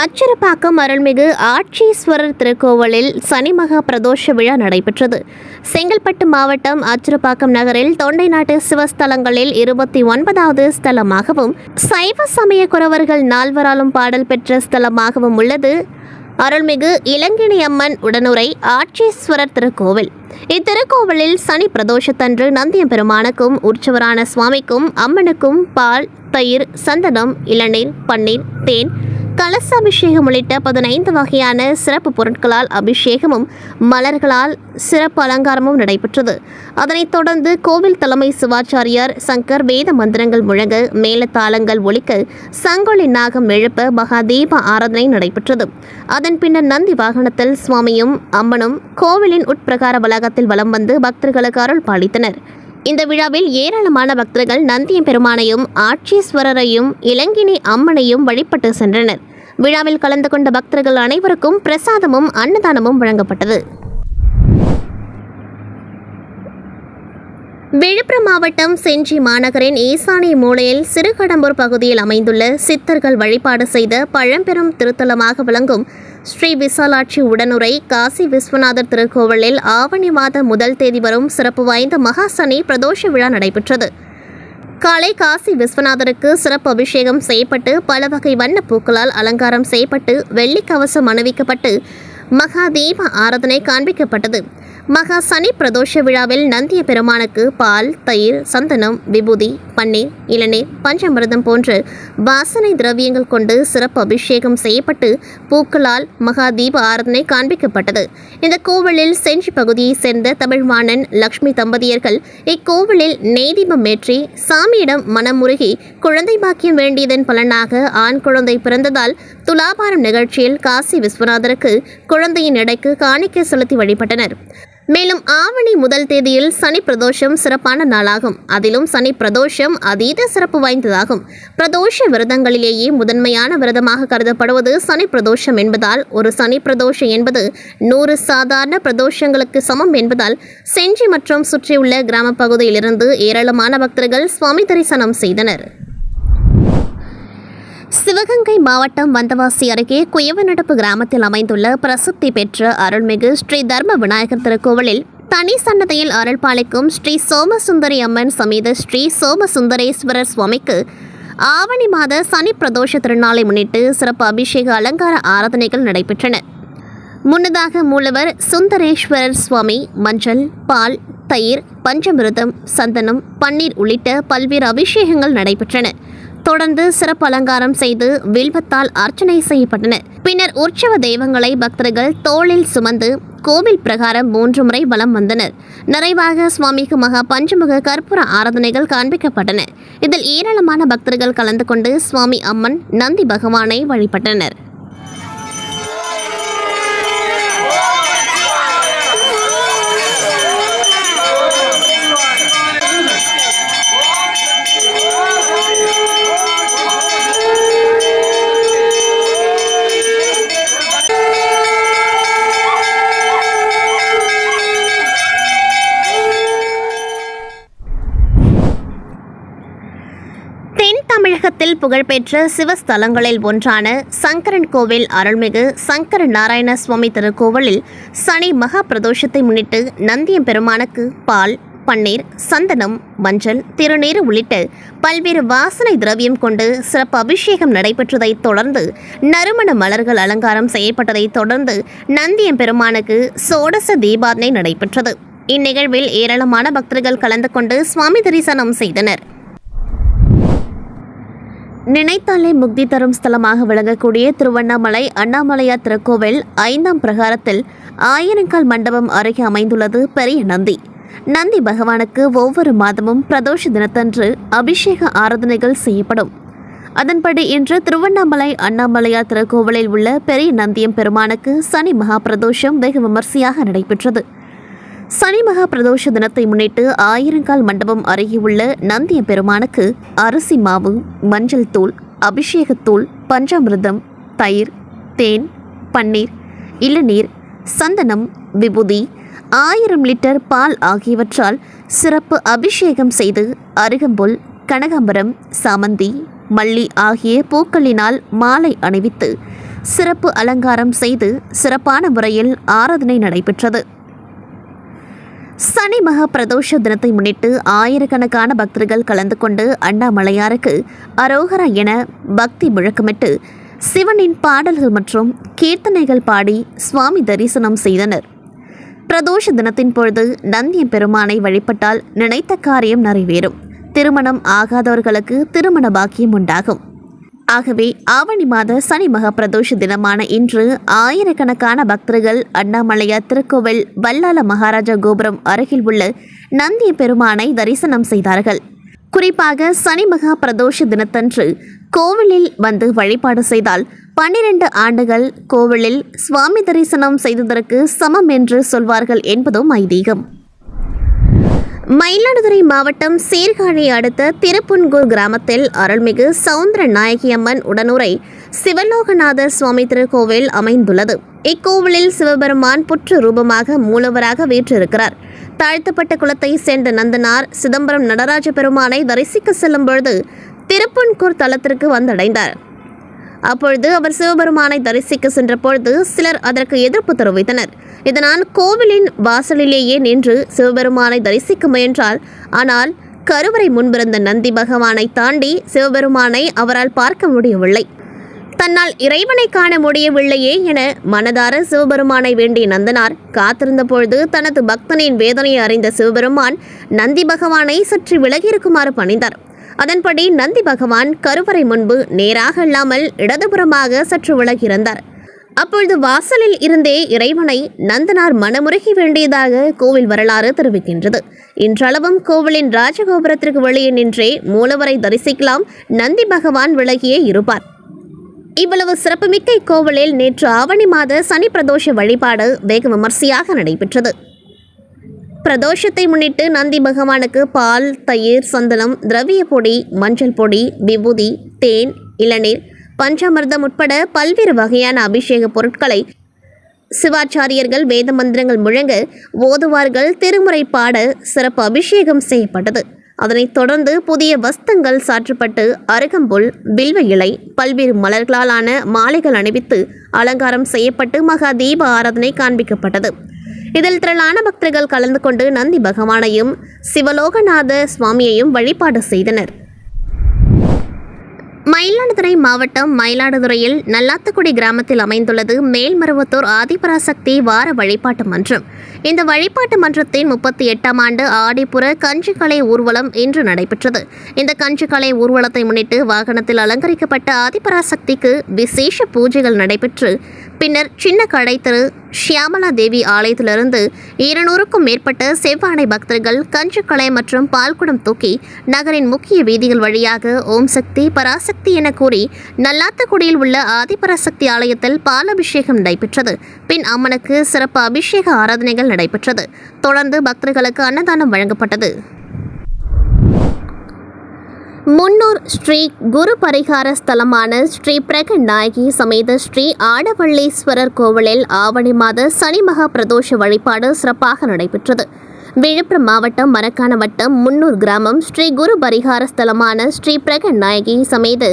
அச்சிறுபாக்கம் அருள்மிகு ஆட்சீஸ்வரர் திருக்கோவிலில் சனி மகா பிரதோஷ விழா நடைபெற்றது. செங்கல்பட்டு மாவட்டம் அச்சிறுபாக்கம் நகரில் தொண்டை நாட்டு சிவஸ்தலங்களில் இருபத்தி ஒன்பதாவது ஸ்தலமாகவும் சைவ சமய குறவர்கள் நால்வராலும் பாடல் பெற்ற ஸ்தலமாகவும் உள்ளது. அருள்மிகு இளங்கிணி அம்மன் உடனுரை ஆட்சீஸ்வரர் திருக்கோவில். இத்திருக்கோவிலில் சனி பிரதோஷத்தன்று நந்தியம் பெருமானுக்கும் உற்சவரான சுவாமிக்கும் அம்மனுக்கும் பால் தயிர் சந்தனம் இளநீர் பன்னீர் தேன் கலச அபிஷேகம் உள்ளிட்ட பதினைந்து வகையான சிறப்பு பொருட்களால் அபிஷேகமும் மலர்களால் சிறப்பு அலங்காரமும் நடைபெற்றது. அதனைத் தொடர்ந்து கோவில் தலைமை சிவாச்சாரியார் சங்கர் வேத மந்திரங்கள் முழங்க மேலத்தாளங்கள் ஒழிக்க சங்கொலி நாகம் எழுப்ப மகா தீப ஆராதனை நடைபெற்றது. அதன் பின்னர் நந்தி வாகனத்தில் சுவாமியும் அம்மனும் கோவிலின் உட்பிரகார வளாகத்தில் வலம் வந்து பக்தர்களுக்கு அருள் பாலித்தனர். இந்த விழாவில் ஏராளமான பக்தர்கள் நந்தியம் பெருமானையும் ஆட்சீஸ்வரரையும் இளங்கினி அம்மனையும் வழிபட்டு சென்றனர். விழாவில் கலந்து கொண்ட பக்தர்கள் அனைவருக்கும் பிரசாதமும் அன்னதானமும் வழங்கப்பட்டது. விழுப்புரம் மாவட்டம் செஞ்சி மாநகரின் ஈசானி மூலையில் சிறுகடம்பூர் பகுதியில் அமைந்துள்ள சித்தர்கள் வழிபாடு செய்த பழம்பெரும் திருத்தலமாக விளங்கும் ஸ்ரீ விசாலாட்சி உடனுரை காசி விஸ்வநாதர் திருக்கோவிலில் ஆவணி மாத முதல் தேதி வரும் சிறப்பு வாய்ந்த மகாசனி பிரதோஷ விழா நடைபெற்றது. காலை காசி விஸ்வநாதருக்கு சிறப்பு அபிஷேகம் செய்யப்பட்டு பல வகை வண்ண பூக்களால் அலங்காரம் செய்யப்பட்டு வெள்ளி கவசம் அணிவிக்கப்பட்டு மகா ஆராதனை காண்பிக்கப்பட்டது. மகா சனி பிரதோஷ விழாவில் நந்திய பெருமானுக்கு பால் தயிர் சந்தனம் விபூதி பன்னீர் இளநீர் பஞ்சமிரதம் போன்ற வாசனை திரவியங்கள் கொண்டு சிறப்பு அபிஷேகம் செய்யப்பட்டு பூக்களால் மகா தீப ஆராதனை காண்பிக்கப்பட்டது. இந்த கோவிலில் செஞ்சி பகுதியைச் சேர்ந்த தமிழ்வாணன் லக்ஷ்மி தம்பதியர்கள் இக்கோவிலில் நெய்தீபம் ஏற்றி சாமியிடம் மனமுருகி குழந்தை பாக்கியம் வேண்டியதன் பலனாக ஆண் குழந்தை பிறந்ததால் துலாபாரம் நிகழ்ச்சியில் காசி விஸ்வநாதருக்கு குழந்தையின் எடைக்கு காணிக்கை செலுத்தி வழிபட்டனர். மேலும் ஆவணி முதல் தேதியில் சனி பிரதோஷம் சிறப்பான நாளாகும். அதிலும் சனி பிரதோஷம் அதீத சிறப்பு வாய்ந்ததாகும். பிரதோஷ விரதங்களிலேயே முதன்மையான விரதமாக கருதப்படுவது சனி பிரதோஷம் என்பதால் ஒரு சனி பிரதோஷம் என்பது நூறு சாதாரண பிரதோஷங்களுக்கு சமம் என்பதால் செஞ்சி மற்றும் சுற்றியுள்ள கிராம பகுதியிலிருந்து ஏராளமான பக்தர்கள் சுவாமி தரிசனம் செய்தனர். சிவகங்கை மாவட்டம் வந்தவாசி அருகே குயவநடப்பு கிராமத்தில் அமைந்துள்ள பிரசித்தி பெற்ற அருள்மிகு ஸ்ரீ தர்ம விநாயகர் திருக்கோவிலில் தனி சன்னதியில் அருள் பாலிக்கும் ஸ்ரீ சோமசுந்தரி அம்மன் சமேத ஸ்ரீ சோமசுந்தரேஸ்வரர் சுவாமிக்கு ஆவணி மாத சனி பிரதோஷ திருநாளை முன்னிட்டு சிறப்பு அபிஷேக அலங்கார ஆராதனைகள் நடைபெற்றன. முன்னதாக மூலவர் சுந்தரேஸ்வரர் சுவாமி மஞ்சள் பால் தயிர் பஞ்சமிருதம் சந்தனம் பன்னீர் உள்ளிட்ட பல்வேறு அபிஷேகங்கள் நடைபெற்றன. தொடர்ந்து சிறப்பு அலங்காரம் செய்து வில்வத்தால் அர்ச்சனை செய்யப்பட்டன. பின்னர் உற்சவ தெய்வங்களை பக்தர்கள் தோளில் சுமந்து கோவில் பிரகாரம் மூன்று முறை வலம் வந்தனர். நிறைவாக சுவாமிக்கு மகா பஞ்சமுக கற்பூர ஆராதனைகள் காண்பிக்கப்பட்டன. இதில் ஏராளமான பக்தர்கள் கலந்து கொண்டு சுவாமி அம்மன் நந்தி பகவானை வழிபட்டனர். வடதமிழகத்தில் தமிழகத்தில் புகழ்பெற்ற சிவஸ்தலங்களில் ஒன்றான சங்கரன் கோவில் அருள்மிகு சங்கர நாராயண சுவாமி திருக்கோவிலில் சனி மகா பிரதோஷத்தை முன்னிட்டு நந்தியம் பெருமானுக்கு பால் பன்னீர் சந்தனம் மஞ்சள் திருநீர் உள்ளிட்ட பல்வேறு வாசனை திரவியம் கொண்டு சிறப்பு அபிஷேகம் நடைபெற்றதைத் தொடர்ந்து நறுமண மலர்கள் அலங்காரம் செய்யப்பட்டதைத் தொடர்ந்து நந்தியம் பெருமானுக்கு சோடச தீபாதனை நடைபெற்றது. இந்நிகழ்வில் ஏராளமான பக்தர்கள் கலந்து கொண்டு சுவாமி தரிசனம் செய்தனர். நினைத்தாலே முக்தி தரும் ஸ்தலமாக விளங்கக்கூடிய திருவண்ணாமலை அண்ணாமலையார் திருக்கோவில் ஐந்தாம் பிரகாரத்தில் ஆயிரங்கால் மண்டபம் அருகே அமைந்துள்ளது. பெரிய நந்தி. நந்தி பகவானுக்கு ஒவ்வொரு மாதமும் பிரதோஷ தினத்தன்று அபிஷேக ஆராதனைகள் செய்யப்படும். அதன்படி இன்று திருவண்ணாமலை அண்ணாமலையார் திருக்கோவிலில் உள்ள பெரிய நந்தியம் பெருமானுக்கு சனி மகா பிரதோஷம் வெகு விமர்சையாக நடைபெற்றது. சனி மகா பிரதோஷ தினத்தை முன்னிட்டு ஆயிரங்கால் மண்டபம் அருகே உள்ள நந்திய பெருமானுக்கு அரிசி மாவு மஞ்சள் தூள் அபிஷேகத்தூள் பஞ்சாமிர்தம் தயிர் தேன் பன்னீர் இளநீர் சந்தனம் விபூதி ஆயிரம் லிட்டர் பால் ஆகியவற்றால் சிறப்பு அபிஷேகம் செய்து அருகம்புல் கனகாம்பரம் சாமந்தி மல்லி ஆகிய பூக்களினால் மாலை அணிவித்து சிறப்பு அலங்காரம் செய்து சிறப்பான முறையில் ஆராதனை நடைபெற்றது. சனி மகா பிரதோஷ தினத்தை முன்னிட்டு ஆயிரக்கணக்கான பக்தர்கள் கலந்து கொண்டு அண்ணாமலையாருக்கு அரோகரா என பக்தி முழக்கமிட்டு சிவனின் பாடல்கள் மற்றும் கீர்த்தனைகள் பாடி சுவாமி தரிசனம் செய்தனர். பிரதோஷ தினத்தின் பொழுது நந்திய பெருமானை வழிபட்டால் நினைத்த காரியம் நிறைவேறும். திருமணம் ஆகாதவர்களுக்கு திருமண பாக்கியம் உண்டாகும். ஆகவே ஆவணி மாத சனி மகா பிரதோஷ தினமான இன்று ஆயிரக்கணக்கான பக்தர்கள் அண்ணாமலையார் திருக்கோவில் வல்லால மகாராஜா கோபுரம் அருகில் உள்ள நந்திய பெருமானை தரிசனம் செய்தார்கள். குறிப்பாக சனி மகா பிரதோஷ தினத்தன்று கோவிலில் வந்து வழிபாடு செய்தால் பன்னிரண்டு ஆண்டுகள் கோவிலில் சுவாமி தரிசனம் செய்ததற்கு சமம் என்று சொல்வார்கள் என்பதும் ஐதீகம். மயிலாடுதுறை மாவட்டம் சீர்காழி அடுத்த திருப்புன்கூர் கிராமத்தில் அருள்மிகு சவுந்தர நாயகி அம்மன் உடனுரை சிவலோகநாதர் சுவாமி திருக்கோவில் அமைந்துள்ளது. இக்கோவிலில் சிவபெருமான் புற்று ரூபமாக மூலவராக வீற்றிருக்கிறார். தாழ்த்தப்பட்ட குலத்தை சேர்ந்த நந்தனார் சிதம்பரம் நடராஜ பெருமானை தரிசிக்க செல்லும் பொழுது திருப்புன்கூர் தலத்திற்கு வந்தடைந்தார். அப்பொழுது அவர் சிவபெருமானை தரிசிக்க சென்ற பொழுது சிலர் அதற்கு எதிர்ப்பு தெரிவித்தனர். இதனால் கோவிலின் வாசலிலேயே நின்று சிவபெருமானை தரிசிக்க முயன்றார் ஆனால் கருவறை முன்பிருந்த நந்தி பகவானை தாண்டி சிவபெருமானை அவரால் பார்க்க முடியவில்லை. தன்னால் இறைவனை காண முடியவில்லையே என மனதார சிவபெருமானை வேண்டிய நந்தனார் காத்திருந்த பொழுது தனது பக்தனின் வேதனையை அறிந்த சிவபெருமான் நந்தி பகவானை சற்று விலகியிருக்குமாறு பணிந்தார். அதன்படி நந்தி பகவான் கருவறை முன்பு நேராக இல்லாமல் இடதுபுறமாக சற்று விலகியிருந்தார். அப்பொழுது வாசலில் இருந்தே இறைவனை நந்தனார் மனமுருகி வேண்டியதாக கோவில் வரலாறு தெரிவிக்கின்றது. இன்றளவும் கோவிலின் ராஜகோபுரத்திற்கு வெளியே நின்றே மூலவரை தரிசிக்கலாம் நந்தி பகவான் விலகியே இருப்பார். இவ்வளவு சிறப்புமிக்க இக்கோவிலில் நேற்று ஆவணி மாத சனி பிரதோஷ வழிபாடு வெகு விமர்சையாக நடைபெற்றது. பிரதோஷத்தை முன்னிட்டு நந்தி பகவானுக்கு பால் தயிர் சந்தனம் திரவிய பொடி மஞ்சள் பொடி விபூதி தேன் இளநீர் பஞ்சாமிர்தம் உட்பட பல்வேறு வகையான அபிஷேக பொருட்களை சிவாச்சாரியர்கள் வேத மந்திரங்கள் முழங்க ஓதுவார்கள் திருமுறை பாட சிறப்பு அபிஷேகம் செய்யப்பட்டது. அதனைத் தொடர்ந்து புதிய வஸ்தங்கள் சாற்றப்பட்டு அருகம்புல் வில்வ இலை பல்வேறு மலர்களாலான மாலைகள் அணிவித்து அலங்காரம் செய்யப்பட்டு மகா தீப ஆராதனை காண்பிக்கப்பட்டது. இதில் திரளான பக்தர்கள் கலந்து கொண்டு நந்தி பகவானையும் சிவலோகநாத சுவாமியையும் வழிபாடு செய்தனர். மயிலாடுதுறை மாவட்டம் மயிலாடுதுறையில் நல்லாத்துக்குடி கிராமத்தில் அமைந்துள்ளது மேல்மருவத்தூர் ஆதிபராசக்தி வார வழிபாட்டு மன்றம். இந்த வழிபாட்டு மன்றத்தின் முப்பத்தி எட்டாம் ஆண்டு ஆடிப்புற கஞ்சிக்கலை ஊர்வலம் இன்று நடைபெற்றது. இந்த கஞ்சிக்கலை ஊர்வலத்தை முன்னிட்டு வாகனத்தில் அலங்கரிக்கப்பட்ட ஆதிபராசக்திக்கு விசேஷ பூஜைகள் நடைபெற்று பின்னர் சின்ன கடை திரு ஷியாமலா தேவி ஆலயத்திலிருந்து இருநூறுக்கும் மேற்பட்ட செவ்வாடை பக்தர்கள் கஞ்சுக்கலை மற்றும் பால்குடம் தூக்கி நகரின் முக்கிய வீதிகள் வழியாக ஓம் சக்தி பராசக்தி என கூறி நல்லாத்தக்குடியில் உள்ள ஆதிபராசக்தி ஆலயத்தில் பாலபிஷேகம் நடைபெற்றது. பின் அம்மனுக்கு சிறப்பு அபிஷேக ஆராதனைகள் நடைபெற்றது. தொடர்ந்து பக்தர்களுக்கு அன்னதானம் வழங்கப்பட்டது. முன்னூர் ஸ்ரீ குரு பரிகார ஸ்தலமான ஸ்ரீ பிரகநாயகி சமேத ஸ்ரீ ஆடவள்ளீஸ்வரர் கோவிலில் ஆவணி மாத சனி மகா பிரதோஷ வழிபாடு சிறப்பாக நடைபெற்றது. விழுப்புரம் மாவட்டம் மரக்கான வட்டம் முன்னூர் கிராமம் ஸ்ரீ குரு பரிகார ஸ்தலமான ஸ்ரீ பிரகன் நாயகி சமேத.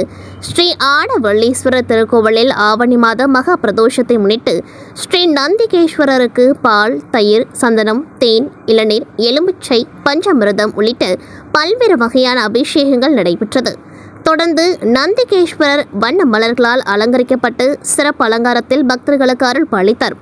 ஸ்ரீ ஆடவள்ளீஸ்வரர் திருக்கோவிலில் ஆவணி மாத மகா பிரதோஷத்தை முன்னிட்டு ஸ்ரீ நந்திகேஸ்வரருக்கு பால் தயிர் சந்தனம் தேன் இளநீர் எலும்புச்சை பஞ்சமிரதம் உள்ளிட்ட பல்வேறு வகையான அபிஷேகங்கள் நடைபெற்றது. தொடர்ந்து நந்திகேஸ்வரர் வண்ண மலர்களால் அலங்கரிக்கப்பட்டு சிறப்பு அலங்காரத்தில் பக்தர்களுக்கு அருள் பாலித்தார்.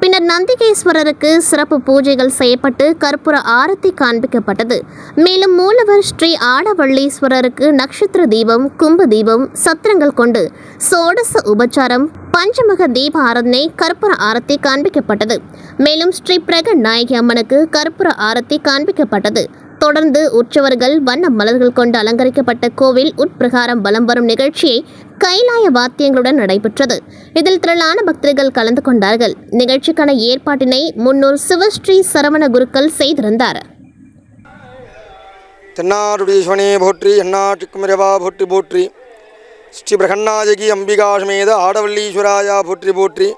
பின்னர் நந்திகேஸ்வரருக்கு சிறப்பு பூஜைகள் செய்யப்பட்டு கற்பூர ஆரத்தி காண்பிக்கப்பட்டது. மேலும் மூலவர் ஸ்ரீ ஆடவள்ளீஸ்வரருக்கு நட்சத்திர தீபம் கும்ப தீபம் சத்திரங்கள் கொண்டு சோடச உபச்சாரம் பஞ்சமுக தீப ஆராதனை கற்பூர ஆரத்தி காண்பிக்கப்பட்டது. மேலும் ஸ்ரீ பிரக நாயகி அம்மனுக்கு கற்பூர ஆரத்தி காண்பிக்கப்பட்டது. தொடர்ந்து உற்சவர்கள் வண்ண மலர்கள் கொண்டு அலங்கரிக்கப்பட்ட கோவில் உட்பிரகாரம் வலம் வரும் நிகழ்ச்சியை கைலாய வாத்தியங்களுடன் நடைபெற்றது. இதில் திரளான பக்தர்கள் கலந்து கொண்டார்கள். நிகழ்ச்சிக்கான ஏற்பாட்டினை முன்னூர் சிவஸ்ரீ சரவண குருக்கள் செய்திருந்தார். தென்னாருடீஸ்வனே போற்றி எண்ணாட்டுக்கும் போற்றி போற்றி. ஸ்ரீ பிரகன்னாயகி அம்பிகாசுமேத ஆடவல்லீஸ்வராயா போற்றி போற்றி.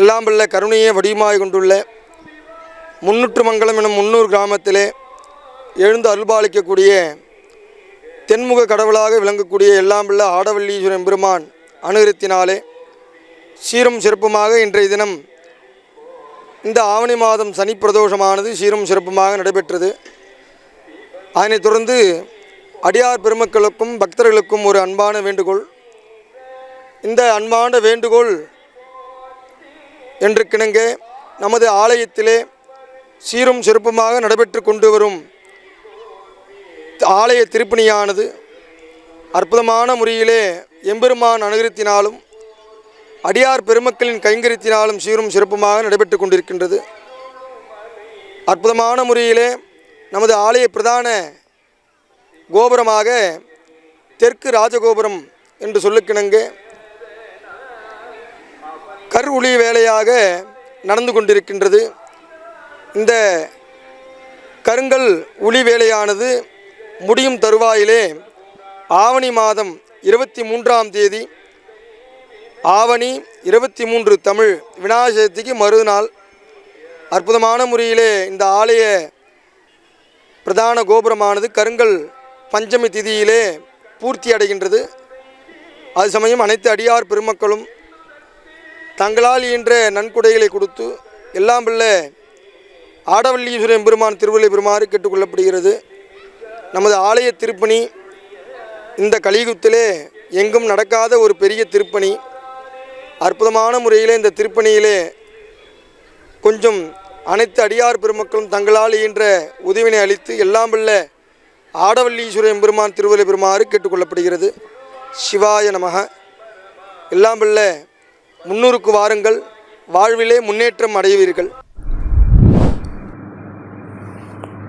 எல்லாம் பிள்ளை கருணையை வடிவமாய் கொண்டுள்ள முன்னூற்று மங்கலம் எனும் முன்னூர் கிராமத்திலே எழுந்து அருள்பாலிக்கக்கூடிய தென்முக கடவுளாக விளங்கக்கூடிய எல்லாம் வல்ல ஆடவல்லீஸ்வரன் பெருமான் அனுகிரத்தினாலே சீரும் சிறப்புமாக இன்றைய தினம் இந்த ஆவணி மாதம் சனி பிரதோஷமானது சீரும் சிறப்புமாக நடைபெற்றது. அதனைத் தொடர்ந்து அடியார் பெருமக்களுக்கும் பக்தர்களுக்கும் ஒரு அன்பான வேண்டுகோள். இந்த அன்பான வேண்டுகோள் என்று கிணங்க நமது ஆலயத்திலே சீரும் சிறப்புமாக நடைபெற்று கொண்டு வரும் ஆலய திருப்பணியானது அற்புதமான முறையிலே எம்பெருமான் அனுகரித்தினாலும் அடியார் பெருமக்களின் கைங்கரியத்தினாலும் சீரும் சிறப்புமாக நடைபெற்று கொண்டிருக்கின்றது. அற்புதமான முறையிலே நமது ஆலய பிரதான கோபுரமாக தெற்கு ராஜகோபுரம் என்று சொல்லுக்கிணங்க கர் ஒளி வேலையாக நடந்து கொண்டிருக்கின்றது. இந்த கருங்கல் ஒளி வேலையானது முடியும் தருவாயிலே. ஆவணி மாதம் இருபத்தி மூன்றாம் தேதி ஆவணி இருபத்தி மூன்று தமிழ் விநாயகர் சதுர்த்திக்கு மறுநாள். அற்புதமான முறையிலே இந்த ஆலய பிரதான கோபுரமானது கருங்கல் பஞ்சமி திதியிலே பூர்த்தி அடைகின்றது. அது சமயம் அனைத்து அடியார் பெருமக்களும் தங்களால் இயன்ற நன்கொடைகளை கொடுத்து எல்லாம் பிள்ளை ஆடவல்லீஸ்வரன் பெருமான் திருவள்ளை பெருமாறு கேட்டுக்கொள்ளப்படுகிறது. நமது ஆலய திருப்பணி இந்த கலியுகத்திலே எங்கும் நடக்காத ஒரு பெரிய திருப்பணி. அற்புதமான முறையிலே இந்த திருப்பணியிலே கொஞ்சம் அனைத்து அடியார் பெருமக்களும் தங்களால் இயன்ற உதவினை அளித்து எல்லாம் வல்ல ஆடவல்லீஸ்வர எம்பெருமான் திருவள்ளி பெருமாறு கேட்டுக்கொள்ளப்படுகிறது. சிவாய நமக. எல்லாம் வல்ல முன்னூறுக்கு வாருங்கள். வாழ்விலே முன்னேற்றம் அடைவீர்கள்.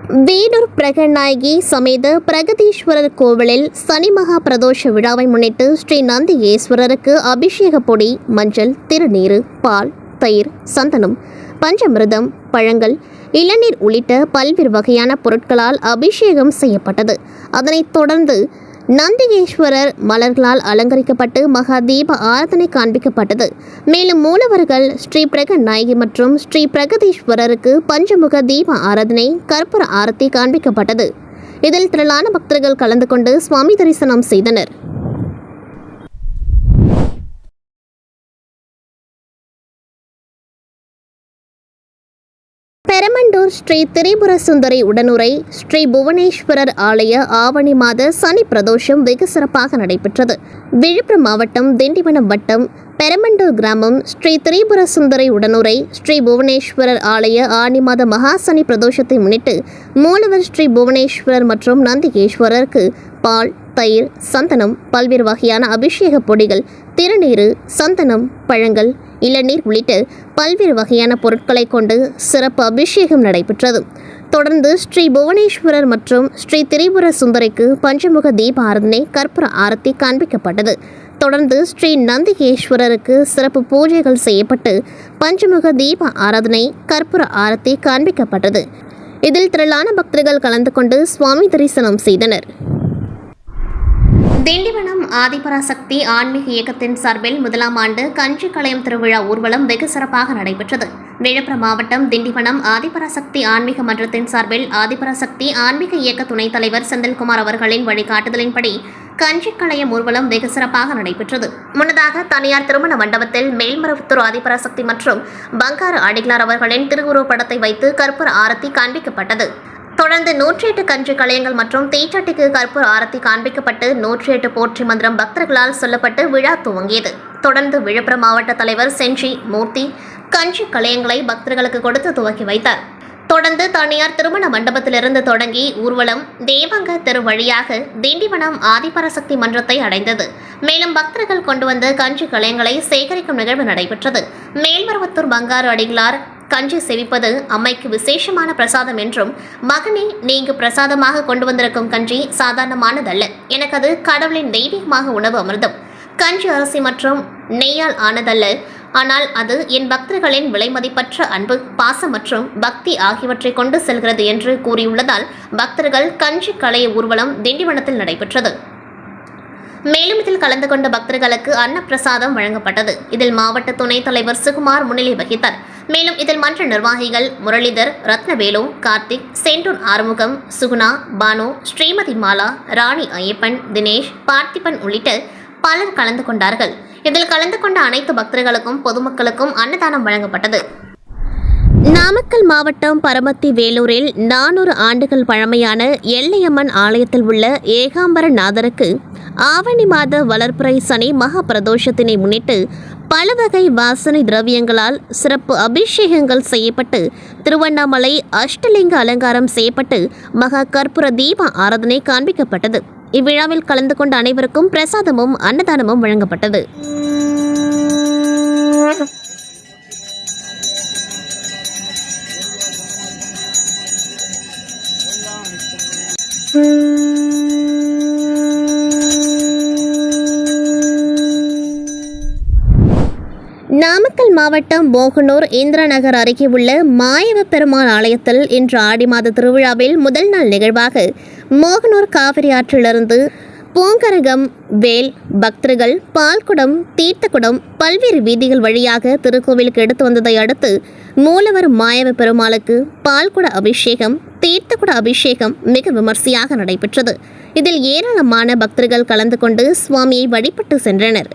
வேலூர் பிரகநாயகி சமேத பிரகதீஸ்வரர் கோவிலில் சனி மகா பிரதோஷ விழாவை முன்னிட்டு ஸ்ரீ நந்தியேஸ்வரருக்கு அபிஷேக பொடி மஞ்சள் திருநீரு பால் தயிர் சந்தனம் பஞ்சமிருதம் பழங்கள் இளநீர் உள்ளிட்ட பல்வேறு வகையான பொருட்களால் அபிஷேகம் செய்யப்பட்டது. அதனைத் தொடர்ந்து நந்திகேஸ்வரர் மலர்களால் அலங்கரிக்கப்பட்டு மகா தீப ஆராதனை காண்பிக்கப்பட்டது. மேலும் மூலவர்கள் ஸ்ரீ பிரக நாயகி மற்றும் ஸ்ரீ பிரகதீஸ்வரருக்கு பஞ்சமுக தீப ஆராதனை கற்பூர ஆரத்தி காண்பிக்கப்பட்டது. இதில் திரளான பக்தர்கள் கலந்து கொண்டு சுவாமி தரிசனம் செய்தனர். பெரமண்டூர் ஸ்ரீ திரிபுர சுந்தரி உடனுரை ஸ்ரீ புவனேஸ்வரர் ஆலய ஆவணி மாத சனி பிரதோஷம் வெகு சிறப்பாக நடைபெற்றது. விழுப்புரம் மாவட்டம் திண்டிவனம் வட்டம் பெரமண்டூர் கிராமம் ஸ்ரீ திரிபுர சுந்தரி உடனுரை ஸ்ரீ புவனேஸ்வரர் ஆலய ஆணி மாத மகாசனி பிரதோஷத்தை முன்னிட்டு மூலவர் ஸ்ரீ புவனேஸ்வரர் மற்றும் நந்திகேஸ்வரருக்கு பால் தயிர் சந்தனம் பல்வேறு வகையான அபிஷேக பொடிகள் திருநீறு சந்தனம் பழங்கள் இளநீர் உள்ளிட்ட பல்வேறு வகையான பொருட்களை கொண்டு சிறப்பு அபிஷேகம் நடைபெற்றது. தொடர்ந்து ஸ்ரீ புவனேஸ்வரர் மற்றும் ஸ்ரீ திரிபுர சுந்தரிக்கு பஞ்சமுக தீப ஆராதனை கற்பூர ஆரத்தி காண்பிக்கப்பட்டது. தொடர்ந்து ஸ்ரீ நந்திகேஸ்வரருக்கு சிறப்பு பூஜைகள் செய்யப்பட்டு பஞ்சமுக தீப ஆராதனை கற்பூர ஆரத்தி காண்பிக்கப்பட்டது. இதில் திரளான பக்தர்கள் கலந்து கொண்டு சுவாமி தரிசனம் செய்தனர். திண்டிவனம் ஆதிபராசக்தி ஆன்மீக இயக்கத்தின் சார்பில் முதலாம் ஆண்டு கஞ்சி களையம் திருவிழா ஊர்வலம் வெகு சிறப்பாக நடைபெற்றது. விழுப்புரம் மாவட்டம் திண்டிவனம் ஆதிபராசக்தி ஆன்மீக மன்றத்தின் சார்பில் ஆதிபராசக்தி ஆன்மீக இயக்க துணைத் தலைவர் செந்தில்குமார் அவர்களின் வழிகாட்டுதலின்படி கஞ்சி களையம் ஊர்வலம் வெகு சிறப்பாக நடைபெற்றது. முன்னதாக தனியார் திருமண மண்டபத்தில் மேல்மருவத்தூர் ஆதிபராசக்தி மற்றும் பங்காரு அடிகளார் அவர்களின் திருவுருவப் படத்தை வைத்து கற்பூர ஆரத்தி காண்பிக்கப்பட்டது. தொடர்ந்து நூற்றி எட்டு கன்று கலையங்கள் மற்றும் தீச்சட்டிக்கு கற்பூர் ஆரத்தி காண்பிக்கப்பட்டு நூற்றி எட்டு போற்றி மந்திரம் பக்தர்களால் சொல்லப்பட்டு விழா துவங்கியது. தொடர்ந்து விழுப்புரம் மாவட்ட தலைவர் செஞ்சி மூர்த்தி கஞ்சி கலையங்களை பக்தர்களுக்கு கொடுத்து துவக்கி வைத்தார். தொடர்ந்து தனியார் திருமண மண்டபத்திலிருந்து தொடங்கி ஊர்வலம் தேவங்க தெரு வழியாக திண்டிவனம் ஆதிபரசக்தி மன்றத்தை அடைந்தது. மேலும் பக்தர்கள் கொண்டு வந்த கஞ்சி கலையங்களை சேகரிக்கும் நிகழ்வு நடைபெற்றது. மேல்மருவத்தூர் பங்காரு அடிகளார் கஞ்சி செவிப்பது அம்மைக்கு விசேஷமான பிரசாதம் என்றும் மகனே நீங்க பிரசாதமாக கொண்டு வந்திருக்கும் கஞ்சி சாதாரணமானதல்ல. எனக்கு அது கடவுளின் தெய்வீகமாக உணவு அமிர்தம். கஞ்சி அரிசி மற்றும் நெய்யால் ஆனதல்ல. ஆனால் அது என் பக்தர்களின் விலைமதிப்பற்ற அன்பு பாசம் மற்றும் பக்தி ஆகியவற்றை கொண்டு செல்கிறது என்று கூறியுள்ளதால் பக்தர்கள் கஞ்சி கலைய ஊர்வலம் திண்டிவனத்தில் நடைபெற்றது. மேலும் இதில் கலந்து கொண்ட பக்தர்களுக்கு அன்னப்பிரசாதம் வழங்கப்பட்டது. இதில் மாவட்ட துணைத் தலைவர் சுகுமார் முன்னிலை வகித்தார். மேலும் இதில் மன்ற நிர்வாகிகள் முரளிதர் ரத்னவேலு கார்த்திக் செண்டூர் ஆறுமுகம் சுகுணா பானு ஸ்ரீமதி மாலா ராணி ஐயப்பன் தினேஷ் பார்த்திபன் உள்ளிட்ட பலர் கலந்து கொண்டார்கள். இதில் கலந்து கொண்ட அனைத்து பக்தர்களுக்கும் பொதுமக்களுக்கும் அன்னதானம் வழங்கப்பட்டது. நாமக்கல் மாவட்டம் பரமத்தி வேலூரில் நானூறு ஆண்டுகள் பழமையான எல்லையம்மன் ஆலயத்தில் உள்ள ஏகாம்பர நாதருக்கு ஆவணி மாத வளர்ப்புரை சனி மகா பிரதோஷத்தினை முன்னிட்டு பல வகை வாசனை திரவியங்களால் சிறப்பு அபிஷேகங்கள் செய்யப்பட்டு திருவண்ணாமலை அஷ்டலிங்க அலங்காரம் செய்யப்பட்டு மகா கற்பூர தீப ஆராதனை காண்பிக்கப்பட்டது. இவ்விழாவில் கலந்து கொண்ட அனைவருக்கும் பிரசாதமும் அன்னதானமும் வழங்கப்பட்டது. மாவட்டம் மோகனூர் இந்திரநகர் அருகே உள்ள மாயவ பெருமாள் ஆலயத்தில் இன்று ஆடி மாத திருவிழாவில் முதல் நாள் நிகழ்வாக மோகனூர் காவிரி ஆற்றிலிருந்து பூங்கரகம் வேல் பக்தர்கள் பால்குடம் தீர்த்தக்குடம் பல்வேறு வீதிகள் வழியாக திருக்கோவிலுக்கு எடுத்து வந்ததை அடுத்து மூலவர் மாயவ பெருமாளுக்கு பால்குட அபிஷேகம் தீர்த்தக்குட அபிஷேகம் மிக விமர்சையாக நடைபெற்றது. இதில் ஏராளமான பக்தர்கள் கலந்து கொண்டு சுவாமியை வழிபட்டு சென்றனர்.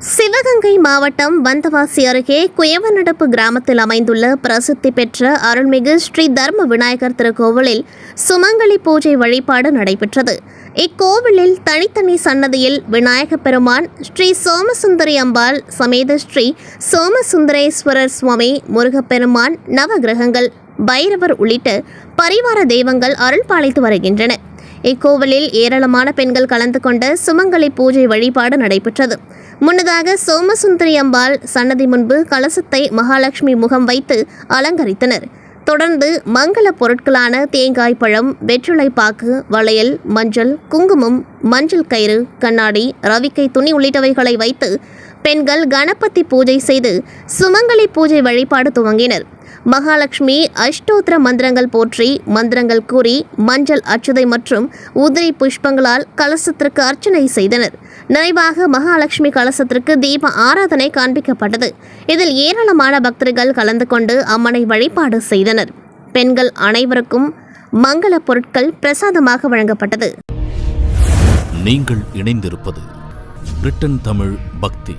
சிவகங்கை மாவட்டம் வந்தவாசி அருகே குயவநடப்பு கிராமத்தில் அமைந்துள்ள பிரசித்தி பெற்ற அருள்மிகு ஸ்ரீ தர்ம விநாயகர் திருக்கோவிலில் சுமங்கலி பூஜை வழிபாடு நடைபெற்றது. இக்கோவிலில் தனித்தனி சன்னதியில் விநாயகப் பெருமான் ஸ்ரீ சோமசுந்தரி அம்பாள் சமேத ஸ்ரீ சோமசுந்தரேஸ்வரர் சுவாமி முருகப்பெருமான் நவகிரகங்கள் பைரவர் உள்ளிட்ட பரிவார தெய்வங்கள் அருள் பாலித்து வருகின்றன. இக்கோவிலில் ஏராளமான பெண்கள் கலந்து கொண்ட சுமங்கலி பூஜை வழிபாடு நடைபெற்றது. முன்னதாக சோமசுந்தரி அம்பாள் சன்னதி முன்பு கலசத்தை மகாலட்சுமி முகம் வைத்து அலங்கரித்தனர். தொடர்ந்து மங்கள பொருட்களான தேங்காய் பழம் வெற்றிலை பாக்கு வளையல் மஞ்சள் குங்குமம் மஞ்சள் கயிறு கண்ணாடி ரவிக்கை துணி உள்ளிட்டவைகளை வைத்து பெண்கள் கணபதி பூஜை செய்து சுமங்கலி பூஜை வழிபாடு துவங்கினர். மகாலட்சுமி அஷ்டோத்திர மந்திரங்கள் போற்றி மந்திரங்கள் கூறி மஞ்சள் அச்சுதை மற்றும் உதிரி புஷ்பங்களால் கலசத்திற்கு அர்ச்சனை செய்தனர். நிறைவாக மகாலட்சுமி கலசத்திற்கு தீப ஆராதனை காண்பிக்கப்பட்டது. இதில் ஏராளமான பக்தர்கள் கலந்து கொண்டு அம்மனை வழிபாடு செய்தனர். பெண்கள் அனைவருக்கும் மங்கள பொருட்கள் பிரசாதமாக வழங்கப்பட்டது. நீங்கள் இணைந்திருப்பது பிரிட்டன் தமிழ் பக்தி.